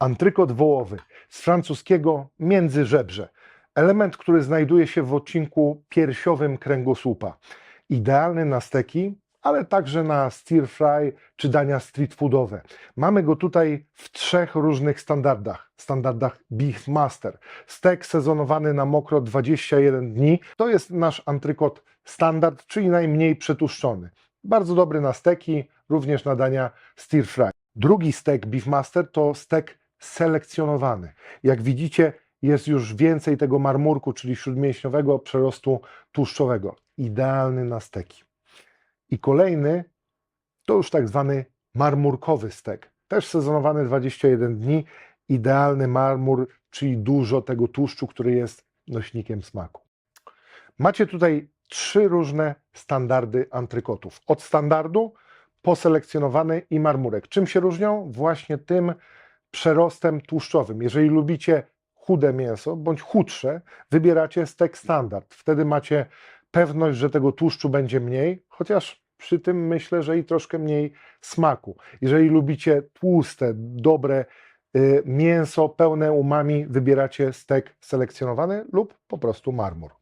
Antrykot wołowy z francuskiego międzyżebrze. Element, który znajduje się w odcinku piersiowym kręgosłupa. Idealny na steki, ale także na stir fry czy dania street foodowe. Mamy go tutaj w trzech różnych standardach. Standardach Beef Master. Stek sezonowany na mokro 21 dni. To jest nasz antrykot standard, czyli najmniej przetłuszczony. Bardzo dobry na steki, również na dania stir fry. Drugi stek Beefmaster to stek selekcjonowany. Jak widzicie, jest już więcej tego marmurku, czyli śródmięśniowego przerostu tłuszczowego. Idealny na steki. I kolejny to już tak zwany marmurkowy stek. Też sezonowany 21 dni. Idealny marmur, czyli dużo tego tłuszczu, który jest nośnikiem smaku. Macie tutaj trzy różne standardy antrykotów. Od standardu poselekcjonowany i marmurek. Czym się różnią? Właśnie tym przerostem tłuszczowym. Jeżeli lubicie chude mięso bądź chudsze, wybieracie stek standard. Wtedy macie pewność, że tego tłuszczu będzie mniej, chociaż przy tym myślę, że i troszkę mniej smaku. Jeżeli lubicie tłuste, dobre y, mięso pełne umami, wybieracie stek selekcjonowany lub po prostu marmur.